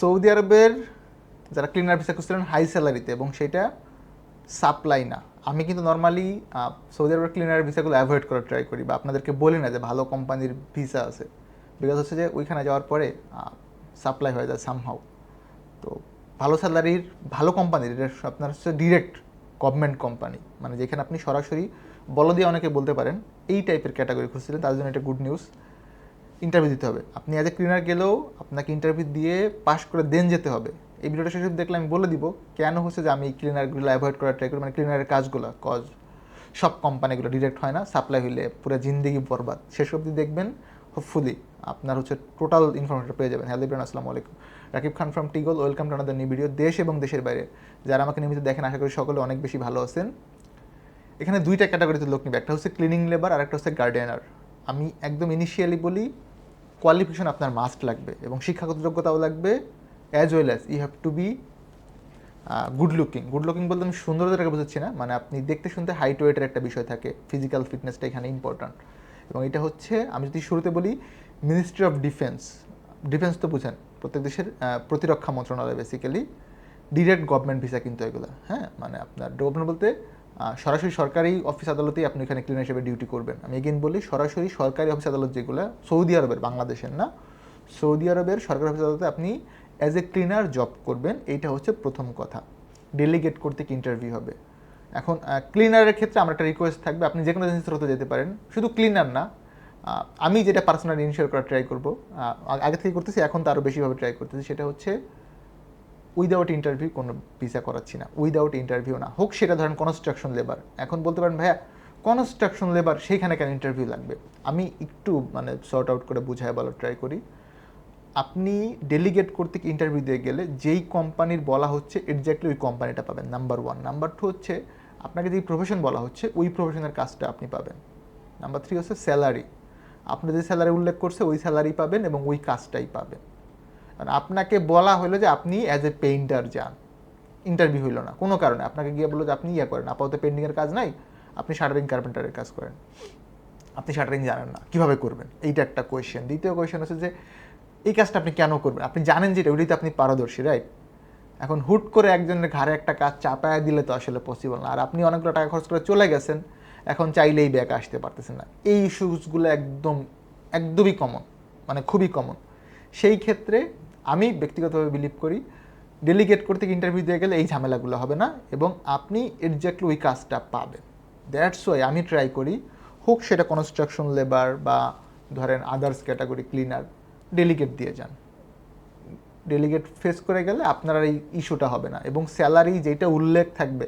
Saudi আরবের যারা cleaner visa খুঁজছিলেন হাই স্যালারিতে এবং সেটা সাপ্লাই না। আমি কিন্তু নর্মালি সৌদি আরবের ক্লিনার ভিসাগুলো অ্যাভয়েড করার ট্রাই করি, বা আপনাদেরকে বলি না যে ভালো কোম্পানির ভিসা আছে। বিকজ হচ্ছে যে ওইখানে যাওয়ার পরে সাপ্লাই হয়ে যায় সামহাও তো ভালো স্যালারির ভালো কোম্পানির এটা আপনার হচ্ছে ডিরেক্ট গভর্নমেন্ট কোম্পানি মানে যেখানে আপনি সরাসরি বল দিয়ে অনেকে বলতে পারেন, এই টাইপের ক্যাটাগরি খুঁজছিলেন, তার জন্য এটা গুড নিউজ ইন্টারভিউ দিতে হবে। আপনি অ্যাজ এ ক্লিনার গেলেও আপনাকে ইন্টারভিউ দিয়ে পাস করে দেন যেতে হবে। এই ভিডিওটা শেষে দেখলে আমি বলে দিব কেন হচ্ছে যে আমি ক্লিনারগুলো অ্যাভয়েড করার ট্রাই করি। মানে ক্লিনারের কাজগুলো কজ সব কোম্পানিগুলো ডিরেক্ট হয় না সাপ্লাই হইলে পুরো জিন্দিগি বরবাদ। শেষ অবধি দেখবেন হোপফুলি আপনার হচ্ছে টোটাল ইনফরমেশন পেয়ে যাবেন। হ্যালো ইব্রান আসসালামু আলাইকুম। Rakib Khan from টিগল welcome to another new video দেশ এবং দেশের বাইরে। যারা আমাকে নিয়মিত দেখেন, আশা করি সকলে অনেক বেশি ভালো আছেন। এখানে দুইটা ক্যাটাগরিতে লোক নিবে, একটা হচ্ছে ক্লিনিং লেবার আর একটা হচ্ছে গার্ডেনার আমি একদম ইনিশিয়ালি বলি কোয়ালিফিকেশন আপনার মাস্ট লাগবে এবং শিক্ষাগত যোগ্যতাও লাগবে as well as you have to be good looking good looking বলতে আমি সুন্দরতাটাকে বোঝাচ্ছি না মানে আপনি দেখতে শুনতে হাইট ওয়েটের একটা বিষয় থাকে ফিজিক্যাল ফিটনেসটা এখানে ইম্পর্ট্যান্ট এবং এটা হচ্ছে, আমি যদি শুরুতে বলি মিনিস্ট্রি অফ ডিফেন্স ডিফেন্স তো বুঝেন, প্রত্যেক দেশের প্রতিরক্ষা মন্ত্রণালয় বেসিক্যালি ডিরেক্ট গভর্নমেন্ট ভিসা কিন্তু এগুলো হ্যাঁ? মানে আপনার গভর্নমেন্ট বলতে সরাসরি সরকারি অফিস আদালতেই আপনি এখানে ক্লিনার হিসেবে ডিউটি করবেন। আমি এগেন বলি, সরাসরি সরকারি অফিস আদালত যেগুলো, সৌদি আরবের, বাংলাদেশের না, সৌদি আরবের সরকারি অফিস আদালতে আপনি অ্যাজ এ ক্লিনার জব করবেন, এইটা হচ্ছে প্রথম কথা। ডেলিগেট করতে কি ইন্টারভিউ হবে। এখন ক্লিনারের ক্ষেত্রে আমার একটা রিকোয়েস্ট থাকবে, আপনি যে কোনো জিনিসের হতে যেতে পারেন। শুধু ক্লিনার না আমি যেটা পার্সোনালি ইনশিওর করার ট্রাই করব আগে থেকে করতেছি, এখন তো আরও বেশিভাবে ট্রাই করতেছি, সেটা হচ্ছে উইদাউট ইন্টারভিউ কোনো ভিসা করাচ্ছি না উইদাউট ইন্টারভিউ না। হোক সেটা ধরেন কনস্ট্রাকশন লেবার এখন বলতে পারেন, ভাইয়া কনস্ট্রাকশন লেবার সেইখানে কেন ইন্টারভিউ লাগবে? আমি একটু মানে সর্ট আউট করে বুঝায় বলার ট্রাই করি। আপনি ডেলিগেট করতে ইন্টারভিউ দিয়ে গেলে যেই কোম্পানির বলা হচ্ছে এক্স্যাক্টলি ওই কোম্পানিটা পাবেন নাম্বার ওয়ান নাম্বার টু হচ্ছে, আপনাকে যেই প্রফেশন বলা হচ্ছে, ওই প্রফেশনের কাজটা আপনি পাবেন। নাম্বার থ্রি হচ্ছে স্যালারি আপনি যে স্যালারি উল্লেখ করছে, ওই স্যালারি পাবেন এবং ওই কাজটাই পাবেন। কারণ আপনাকে বলা হলো যে আপনি অ্যাজ এ পেইন্টার যান। ইন্টারভিউ হইল না। কোনো কারণে। আপনাকে গিয়ে বলল যে আপনি ইয়ে করেন, আপাতত পেন্টিংয়ের কাজ নাই, আপনি শাটারিং কার্পেন্টারের কাজ করেন। আপনি শাটারিং জানেন না, কীভাবে করবেন? এইটা একটা কোয়েশ্চেন দ্বিতীয় কোয়েশ্চেন হচ্ছে যে, এই কাজটা আপনি কেন করবেন? আপনি জানেন যেটা ওইটাতে আপনি পারদর্শী রাইট এখন হুট করে একজনের ঘাড়ে একটা কাজ চাপায় দিলে তো আসলে পসিবল না। আর আপনি অনেকগুলো টাকা খরচ করে চলে গেছেন, এখন চাইলেই ব্যাক আসতে পারতেছেন না। এই ইস্যুসগুলো একদম, একদমই কমন মানে খুবই কমন সেই ক্ষেত্রে আমি ব্যক্তিগতভাবে বিলিভ করি ডেলিগেট করতে ইন্টারভিউ দিয়ে গেলে এই ঝামেলাগুলো হবে না এবং আপনি এক্স্যাক্টলি ওই কাজটা পাবেন। দ্যাটস ওয়াই আমি ট্রাই করি, হোক সেটা কনস্ট্রাকশন লেবার বা ধরেন আদার্স ক্যাটাগরি ক্লিনার ডেলিগেট দিয়ে যান। ডেলিগেট ফেস করে গেলে আপনার এই ইস্যুটা হবে না এবং স্যালারি যেটা উল্লেখ থাকবে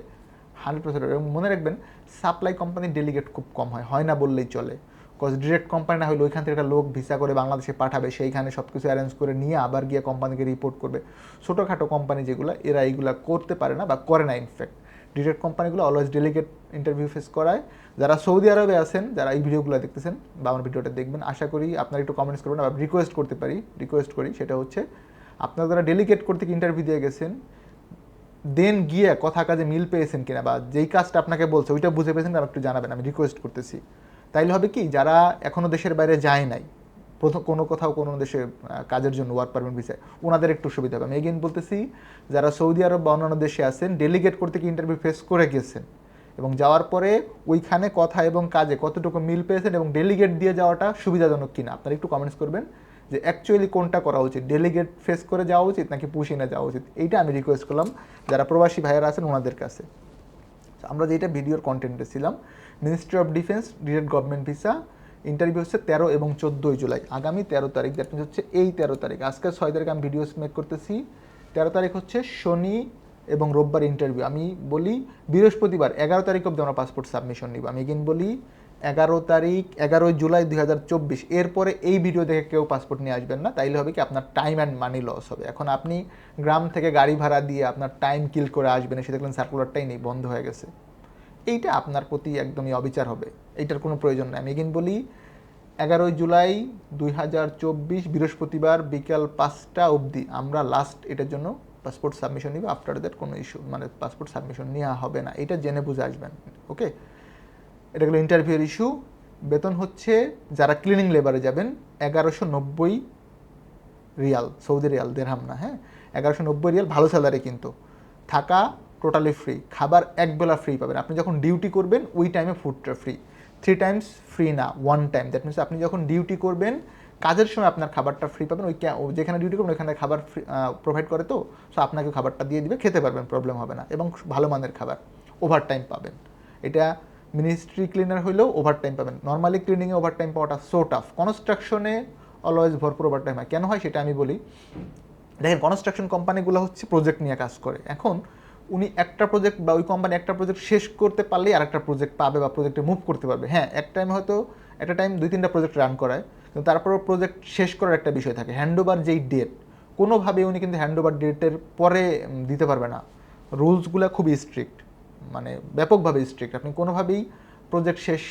হান্ড্রেড পার্সেন্ট এবং মনে রাখবেন সাপ্লাই কোম্পানির ডেলিগেট খুব কম হয় হয় না বললেই চলে। কজ ডিরেক্ট কোম্পানি না হলে ওইখান থেকে একটা লোক ভিসা করে বাংলাদেশে পাঠাবে, সেইখানে সব কিছু অ্যারেঞ্জ করে নিয়ে আবার গিয়ে কোম্পানিকে রিপোর্ট করবে। ছোটোখাটো কোম্পানি যেগুলো, এরা এইগুলা করতে পারে না বা করে না ইনফ্যাক্ট ডিরেক্ট কোম্পানিগুলো অলওয়েজ ডেলিগেট ইন্টারভিউ ফেস করায়। যারা সৌদি আরবে আছেন, যারা এই ভিডিওগুলো দেখতেছেন বা আমার ভিডিওটা দেখবেন, আশা করি আপনারা একটু কমেন্টস করবেন বা রিকোয়েস্ট করতে পারি। রিকোয়েস্ট করি, সেটা হচ্ছে, আপনারা যারা ডেলিগেট করতে ইন্টারভিউ দিয়ে গেছেন দেন গিয়ে কথা কাজে মিল পেয়েছেন কিনা বা যেই কাজটা আপনাকে বলছে, ওইটা বুঝে পেয়েছেন কিনা একটু জানাবেন, আমি রিকোয়েস্ট করতেছি। তাইলে হবে কি, যারা এখনও দেশের বাইরে যায় নাই, প্রথম কোনো কোথাও কোনো দেশে কাজের জন্য ওয়ার্ক পারমিট ভিসায় ওনাদের একটু সুবিধা হবে। আমি এগেন বলতেছি, যারা সৌদি আরব বা অন্যান্য দেশে আছেন ডেলিগেট করতে কি ইন্টারভিউ ফেস করে গেছেন? এবং যাওয়ার পরে ওইখানে কথা এবং কাজে কতটুকু মিল পেয়েছেন এবং ডেলিগেট দিয়ে যাওয়াটা সুবিধাজনক কিনা? আপনারা একটু কমেন্টস করবেন যে অ্যাকচুয়ালি কোনটা করা উচিত? ডেলিগেট ফেস করে যাওয়া উচিত নাকি পুষিনে যাওয়া উচিত? এইটা আমি রিকোয়েস্ট করলাম, যারা প্রবাসী ভাইয়েরা আছেন ওনাদের কাছে। আমরা যেটা ভিডিওর কন্টেন্টে ছিলাম ministry of defence direct government visa interview হচ্ছে তেরো এবং চোদ্দোই জুলাই। আগামী তেরো তারিখ দ্যাট মিনস হচ্ছে এই তেরো তারিখ। আজকে ছয় তারিখ আমি ভিডিও মেক করতেছি। তেরো তারিখ হচ্ছে শনি এবং রোববার ইন্টারভিউ আমি বলি বৃহস্পতিবার, এগারো তারিখ অব্দি আমরা পাসপোর্ট সাবমিশন নিব। আমি এগিন বলি এগারো তারিখ, এগারোই জুলাই দুই হাজার চব্বিশ। এরপরে এই ভিডিও দেখে কেউ পাসপোর্ট নিয়ে আসবেন না। তাইলে হবে কি আপনার টাইম অ্যান্ড মানি লস হবে। এখন আপনি গ্রাম থেকে গাড়ি ভাড়া দিয়ে আপনার টাইম কিল করে আসবেন। এসে দেখলেন সার্কুলারটাই নেই, বন্ধ হয়ে গেছে। এইটা আপনার প্রতি একদমই অবিচার হবে। এইটার কোনো প্রয়োজন নেই। আমি এগিন বলি, এগারোই জুলাই দুই হাজার চব্বিশ বৃহস্পতিবার বিকাল পাঁচটা অবধি আমরা লাস্ট এটার জন্য পাসপোর্ট সাবমিশন নিব। আফটার দ্যাট কোনো ইস্যু মানে পাসপোর্ট সাবমিশন নেওয়া হবে না। এটা জেনে বুঝে আসবেন ওকে এটা হলো ইন্টারভিউর ইস্যু বেতন হচ্ছে যারা ক্লিনিং লেবারে যাবেন, এগারোশো নব্বই রিয়াল, সৌদি রিয়াল, দেড়হাম না হ্যাঁ? এগারোশো নব্বই রিয়াল, ভালো স্যালারি কিন্তু। থাকা টোটালি ফ্রি খাবার এক বেলা ফ্রি পাবেন। আপনি যখন ডিউটি করবেন, ওই টাইমে ফুডটা ফ্রি থ্রি টাইমস ফ্রি না ওয়ান টাইম দ্যাট মিনস আপনি যখন ডিউটি করবেন, কাজের সময় আপনার খাবারটা ফ্রি পাবেন। ওই যেখানে ডিউটি করবেন, ওইখানে খাবার ফ্রি প্রোভাইড করে তো সো আপনাকে খাবারটা দিয়ে দিবে, খেতে পারবেন প্রবলেম হবে না। এবং ভালো মানের খাবার ওভার টাইম পাবেন। এটা মিনিস্ট্রি ক্লিনার হইলেও ওভার টাইম পাবেন। নর্মালি ক্লিনিংয়ে ওভার টাইম পাওয়াটা সো টাফ কনস্ট্রাকশনে অলওয়েজ ভরপুর ওভার টাইম হয়। কেন হয় সেটা আমি বলি। দেখেন কনস্ট্রাকশন কোম্পানিগুলো হচ্ছে প্রজেক্ট নিয়ে কাজ করে। এখন উনি একটা প্রজেক্ট বা ওই কোম্পানি একটা প্রজেক্ট শেষ করতে পারলেই আরেকটা প্রজেক্ট পাবে বা প্রজেক্টে মুভ করতে পারবে। হ্যাঁ এক টাইম হয়তো, একটা টাইম দুই, তিনটা প্রজেক্ট রান করায়, কিন্তু তারপরেও প্রজেক্ট শেষ করার একটা বিষয় থাকে হ্যান্ডওভার যেই ডেট কোনোভাবে উনি কিন্তু হ্যান্ডওভার ডেটের পরে দিতে পারবে না। রুলসগুলো খুবই স্ট্রিক্ট মানে ব্যাপকভাবে স্ট্রিক্ট আপনি কোনোভাবেই প্রজেক্ট শেষ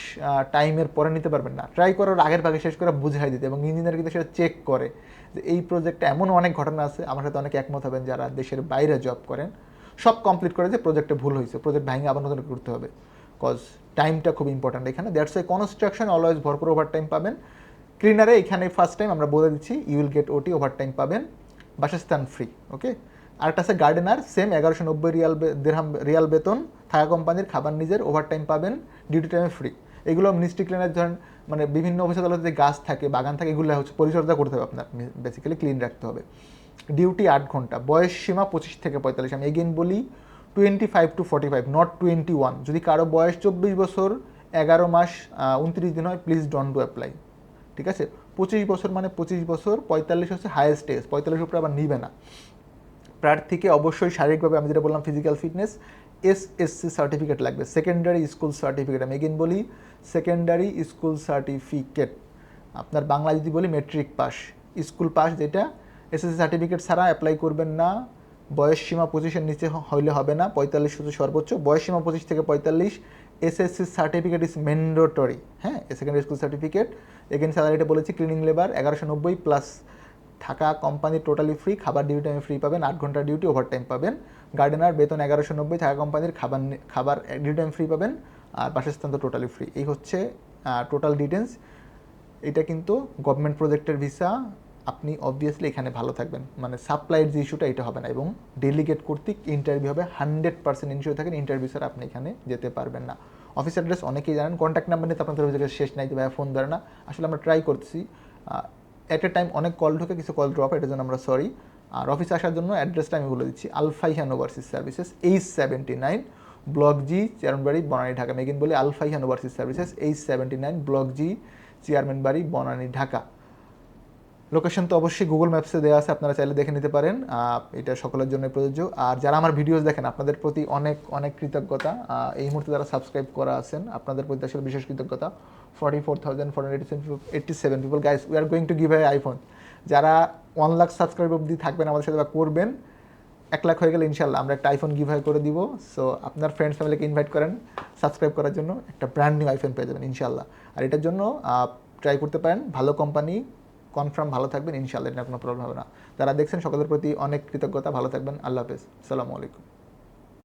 টাইমের পরে নিতে পারবেন না। ট্রাই করার আগের ভাগে শেষ করে বুঝাই দিতে, এবং ইঞ্জিনিয়ার কিন্তু সেটা চেক করে যে এই প্রজেক্টে এমন অনেক ঘটনা আছে। আমার সাথে অনেকে একমত হবেন যারা দেশের বাইরে জব করেন। সব কমপ্লিট করে যে প্রজেক্টে ভুল হয়েছে প্রজেক্ট ভাঙে আবার নতুন করতে হবে। কজ টাইমটা খুব ইম্পর্ট্যান্ট এখানে দ্যাটস এ কনস্ট্রাকশন অলওয়েজ ভরপুর ওভার টাইম পাবেন। ক্লিনারে এখানে ফার্স্ট টাইম আমরা বলে দিচ্ছি you will get OT overtime পাবেন। বাসস্থান ফ্রি ওকে আরেকটা আছে গার্ডেনার সেম এগারোশো নব্বই রিয়াল দেড়হাম রিয়াল বেতন। থাকা কোম্পানির খাবার নিজের ওভার টাইম পাবেন ডিউটি টাইমে ফ্রি এগুলো মিনিস্ট্রি ক্লিনার ধরেন মানে বিভিন্ন অফিস যে গাছ থাকে, বাগান থাকে, এগুলো হচ্ছে পরিচর্যা করতে হবে আপনার বেসিক্যালি ক্লিন রাখতে হবে। ডিউটি আট ঘণ্টা, বয়স সীমা পঁচিশ থেকে পঁয়তাল্লিশ। আমি এগেন বলি twenty five to forty five not twenty one যদি কারও বয়স চব্বিশ বছর, এগারো মাস উনত্রিশ দিন হয় প্লিজ ডন্ট ডু অ্যাপ্লাই ঠিক আছে? পঁচিশ বছর মানে পঁচিশ বছর, পঁয়তাল্লিশ হচ্ছে হায়েস্ট এজ পঁয়তাল্লিশ উপরে আবার নিবে না। প্রার্থীকে অবশ্যই শারীরিকভাবে, আমি যেটা বললাম physical fitness S SC certificate লাগবে। সেকেন্ডারি স্কুল সার্টিফিকেট আমি এগেন বলি সেকেন্ডারি স্কুল সার্টিফিকেট আপনার বাংলা যদি বলি মেট্রিক পাস স্কুল পাস যেটা এসএসসি সার্টিফিকেট ছাড়া অ্যাপ্লাই করবেন না। বয়স সীমা পঁচিশের নিচে হইলে হবে না, পঁয়তাল্লিশ শুধু সর্বোচ্চ। বয়স সীমা পঁচিশ থেকে পঁয়তাল্লিশ, এসএসসি সার্টিফিকেট ইজ ম্যান্ডেটরি হ্যাঁ? সেকেন্ডারি স্কুল সার্টিফিকেট এগেন স্যালারিটা বলেছি ক্লিনিং লেবার এগারোশো নব্বই প্লাস থাকা কোম্পানি টোটালি ফ্রি খাবার ডিউটি টাইমে ফ্রি পাবেন, আট ঘণ্টা ডিউটি ওভার টাইম পাবেন। গার্ডেনার বেতন এগারোশো নব্বই, থাকা কোম্পানির খাবার খাবার ডিউটি টাইম ফ্রি পাবেন, আর বাসস্থান তো টোটালি ফ্রি এই হচ্ছে টোটাল ডিটেলস এটা কিন্তু গভর্নমেন্ট প্রজেক্টের ভিসা আপনি অবভিয়াসলি এখানে ভালো থাকবেন। মানে সাপ্লাইয়ের যে ইস্যুটা এটা হবে না। এবং ডেলিগেট কর্তৃক ইন্টারভিউ হবে হান্ড্রেড পার্সেন্ট ইনশিওর থাকেন ইন্টারভিউ স্যার আপনি এখানে যেতে পারবেন না। অফিস অ্যাড্রেস অনেকেই জানেন কন্ট্যাক্ট নাম্বার নিয়ে আপনাদের অভিযোগের শেষ নাই যে ফোন ধরে না। আসলে আমরা ট্রাই করছি অ্যাট এ টাইম অনেক কল ঢোকে, কিছু কল ড্রপ এটার জন্য আমরা সরি আর অফিসে আসার জন্য অ্যাড্রেসটা আমি বলে দিচ্ছি Alfaihan overseas services H seventy nine block G Chairmanbari Banani Dhaka again বলি Alfaihan overseas services H seventy nine block G Chairman Bari Banani Dhaka location তো অবশ্যই গুগল ম্যাপসে দেওয়া আছে, আপনারা চাইলে দেখে নিতে পারেন। এটা সকলের জন্য প্রযোজ্য। আর যারা আমার ভিডিওস দেখেন, আপনাদের প্রতি অনেক অনেক কৃতজ্ঞতা। এই মুহূর্তে যারা সাবস্ক্রাইব করা আছেন, আপনাদের প্রতি আসলে বিশেষ কৃতজ্ঞতা। Forty four thousand four hundred eighty seven people guys we are going to give I iPhone যারা ওয়ান লাখ সাবস্ক্রাইব অবধি থাকবেন আমাদের সাথে বা করবেন, এক লাখ হয়ে গেলে ইনশাল্লাহ আমরা একটা আইফোন গিভ করে দিব। সো আপনার ফ্রেন্ডস ফ্যামিলিকে ইনভাইট করেন সাবস্ক্রাইব করার জন্য একটা ব্র্যান্ড নিউ আইফোন পেয়ে যাবেন ইনশাল্লাহ আর এটার জন্য ট্রাই করতে পারেন। ভালো কোম্পানি কনফার্ম ভালো থাকবেন ইনশাল্লাহ এটা কোনো প্রবলেম হবে না। যারা দেখছেন, সকলের প্রতি অনেক কৃতজ্ঞতা, ভালো থাকবেন। আল্লাহ হাফেজ। সালামু আলাইকুম।